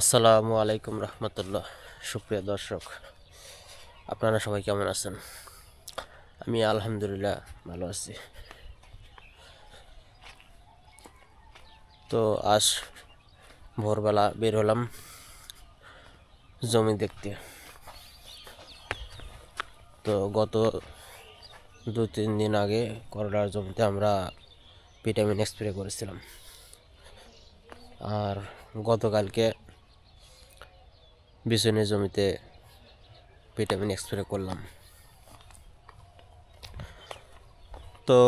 আসসালামু আলাইকুম রহমতুল্লাহ। সুপ্রিয় দর্শক, আপনারা সবাই কেমন আছেন? আমি আলহামদুলিল্লাহ ভালো আছি। তো আজ ভোরবেলা বের হলাম জমি দেখতে। তো গত দু তিন দিন আগে করলার জমিতে আমরা ভিটামিন স্প্রে করেছিলাম। আর গতকালকে বিছনের জমিতে ভিটামিন স্প্রে করলাম। তো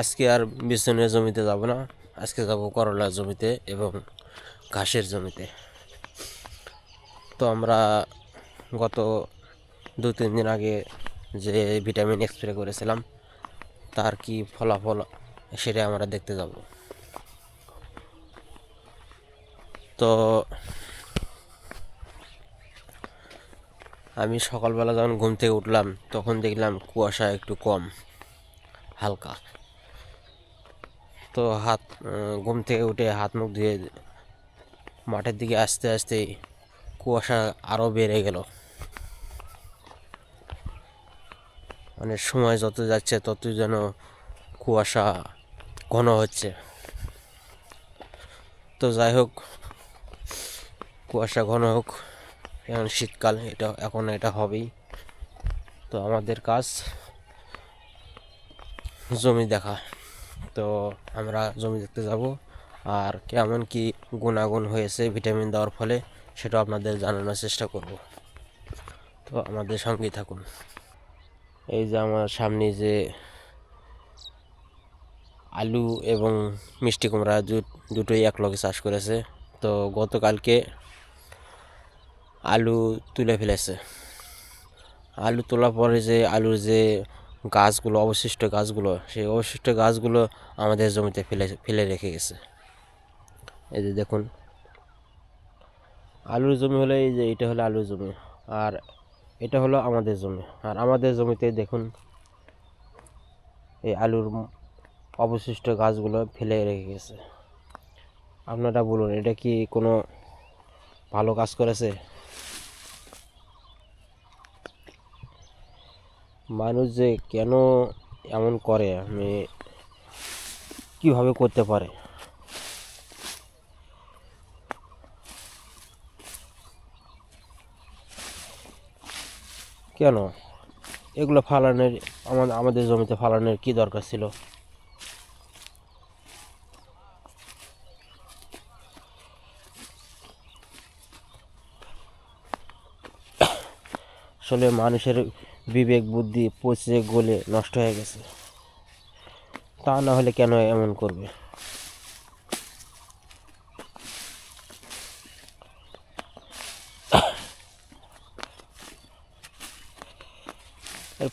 আজকে আর বিছনের জমিতে যাব না। আজকে যাব করলার জমিতে এবং ঘাসের জমিতে। তো আমরা গত দু তিন দিন আগে যে ভিটামিন স্প্রে করেছিলাম, তার কি ফলাফল সেটা আমরা দেখতে যাব। তো আমি সকালবেলা যখন ঘুম থেকে উঠলাম, তখন দেখলাম কুয়াশা একটু কম, হালকা। তো হাত ঘুম থেকে উঠে হাত মুখ ধুয়ে মাঠের দিকে আস্তে আস্তে কুয়াশা আরও বেড়ে গেল। মানে সময় যত যাচ্ছে, ততই যেন কুয়াশা ঘন হচ্ছে। তো যাই হোক, কুয়াশা ঘন হোক। এখন শীতকাল, এটা এখন এটা হবেই। তো আমাদের কাজ, জমি দেখা। তো আমরা জমি দেখতে যাব, আর কেমন কি গুণাগুণ হয়েছে ভিটামিন দেওয়ার ফলে, সেটা আপনাদের জানানোর চেষ্টা করব। তো আমাদের সঙ্গেই থাকুন। এই যে আমার সামনে যে আলু এবং মিষ্টি কুমড়া দুটোই এক লগে চাষ করেছে। তো গতকালকে আলু তুলে ফেলেছে। আলু তোলার পরে যে আলুর যে গাছগুলো, অবশিষ্ট গাছগুলো, সেই অবশিষ্ট গাছগুলো আমাদের জমিতে ফেলে ফেলে রেখে গেছে। এই যে দেখুন, আলুর জমি হলো এই যে, এটা হলো আলুর জমি, আর এটা হলো আমাদের জমি। আর আমাদের জমিতে দেখুন, এই আলুর অবশিষ্ট গাছগুলো ফেলে রেখে গেছে। আপনারা বলুন, এটা কি কোনো ভালো কাজ করেছে? মানুষ যে কেন এমন করে? আমি কীভাবে করতে পারে? কেন? এগুলো ফালানোর আমাদের আমাদের জমিতে ফালানোর কি দরকার ছিল? আসলে মানুষের বিবেক, বুদ্ধি পচে গলে নষ্ট হয়ে গেছে। তা না হলে কেন এমন করবে?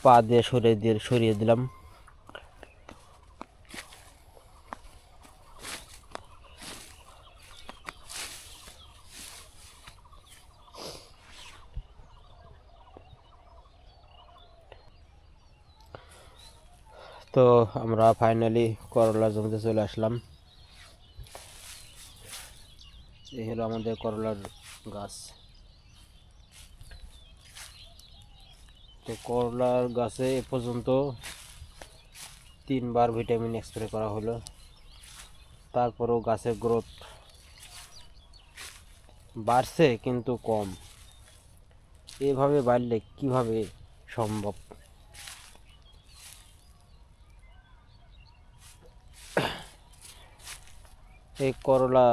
পা দিয়ে সরিয়ে দিয়ে সরিয়ে দিলাম। তো আমরা ফাইনালি করলা জমিতে চলে আসলাম। এই হলো আমাদের করলার গাছ। তো করলার গাছে এ পর্যন্ত তিনবার ভিটামিন স্প্রে করা হলো। তারপরেও গাছের গ্রোথ বাড়ছে কিন্তু কম। এভাবে বাড়লে কীভাবে সম্ভব? এই করলা।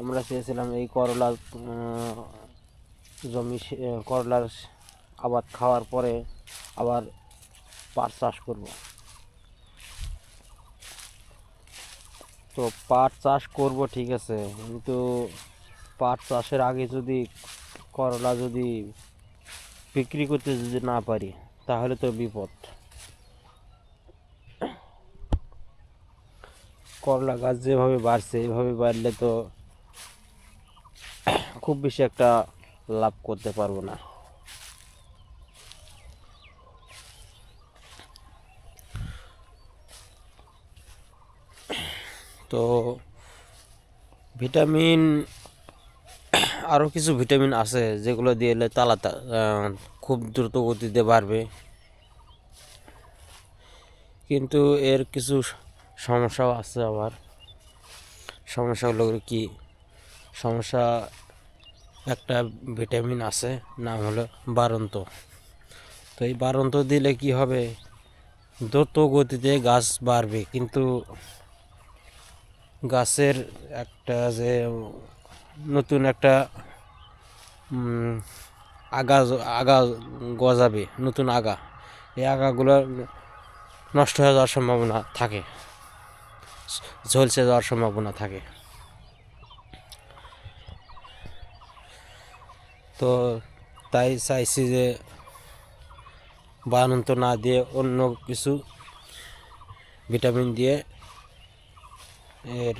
আমরা চেয়েছিলাম এই করলা জমি করলার আবাদ খাওয়ার পরে আবার পাট চাষ করব। তো পাট চাষ করব, ঠিক আছে। কিন্তু পাট চাষের আগে যদি করলা যদি বিক্রি করতে যদি না পারি, তাহলে তো বিপদ। করলা গাছ যেভাবে বাড়ছে, এভাবে বাড়লে তো খুব বেশি একটা লাভ করতে পারব না। তো ভিটামিন আরও কিছু ভিটামিন আছে যেগুলো দিয়ে তালা খুব দ্রুত গতিতে বাড়বে। কিন্তু এর কিছু সমস্যাও আছে আবার সমস্যাগুলো কি, সমস্যা একটা ভিটামিন আছে, নাম হলো বারন্ত। তো এই বারন্ত দিলে কি হবে? দ্রুত গতিতে গাছ বাড়বে। কিন্তু গাছের একটা যে নতুন একটা আগা আগা গজাবে, নতুন আগা। এই আগাগুলো নষ্ট হয়ে যাওয়ার সম্ভাবনা থাকে। ঝলসে যাওয়ার সম্ভাবনা থাকে। তো তাই চাইছি যে বানন্ত না দিয়ে অন্য কিছু ভিটামিন দিয়ে এর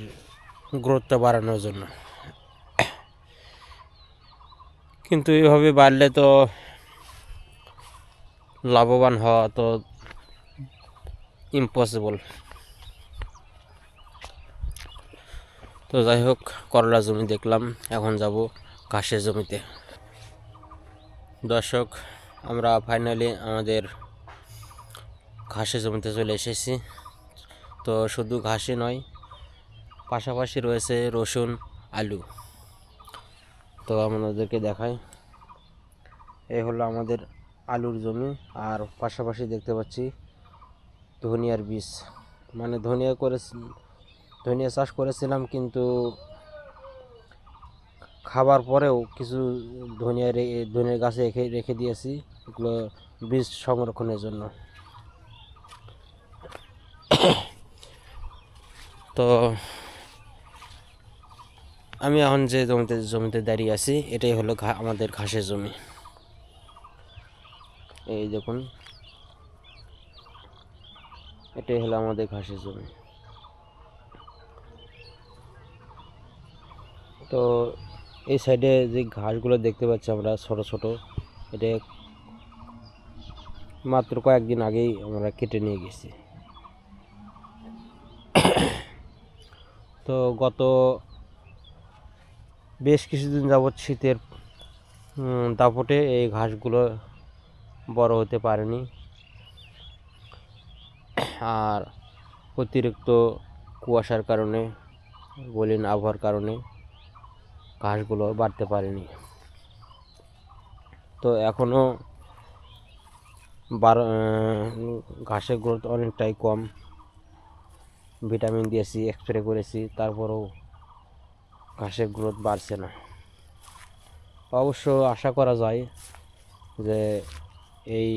গ্রোথটা বাড়ানোর জন্য। কিন্তু এইভাবে বাড়লে তো লাভবান হওয়া তো ইম্পসিবল তো যাই হোক, করলা জমি দেখলাম, এখন যাব ঘাসের জমিতে। দর্শক, আমরা ফাইনালি আমাদের ঘাসের জমিতে চলে এসেছি। তো শুধু ঘাসই নয়, পাশাপাশি রয়েছে রসুন, আলু। তো আপনাদেরকে দেখাই এই হলো আমাদের আলুর জমি, আর পাশাপাশি দেখতে পাচ্ছি ধনিয়ার বীজ। মানে ধনিয়া করে ধনিয়া চাষ করেছিলাম, কিন্তু খাবার পরেও কিছু ধনিয়া ধনিয়ার গাছে রেখে রেখে দিয়েছি, এগুলো বীজ সংরক্ষণের জন্য। তো আমি এখন যে জমিতে জমিতে দাঁড়িয়ে আছি, এটাই হলো আমাদের ঘাসের জমি। এই দেখুন, এটাই হলো আমাদের ঘাসের জমি। তো এই সাইডে যে ঘাসগুলো দেখতে পাচ্ছি আমরা ছোট ছোট, এটা মাত্র কয়েকদিন আগেই আমরা কেটে নিয়ে গেছি। তো গত বেশ কিছুদিন যাবৎ শীতের দাপটে এই ঘাসগুলো বড় হতে পারেনি। আর অতিরিক্ত কুয়াশার কারণে বলিন আবহাওয়ার কারণে ঘাসগুলো বাড়তে পারেনি। তো এখনও বারো ঘাসের গ্রোথ অনেকটাই কম। ভিটামিন দিয়েছি স্প্রে করেছি, তারপরেও ঘাসের গ্রোথ বাড়ছে না। অবশ্য আশা করা যায় যে এই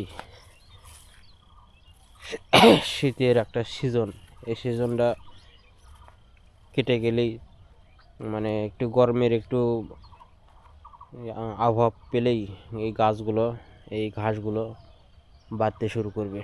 শীতের একটা সিজন এই সিজনটা কেটে গেলেই মানে একটু গরমের একটু আবহাওয়া পেলেই এই গাছগুলো এই ঘাসগুলো বাড়তে শুরু করবে।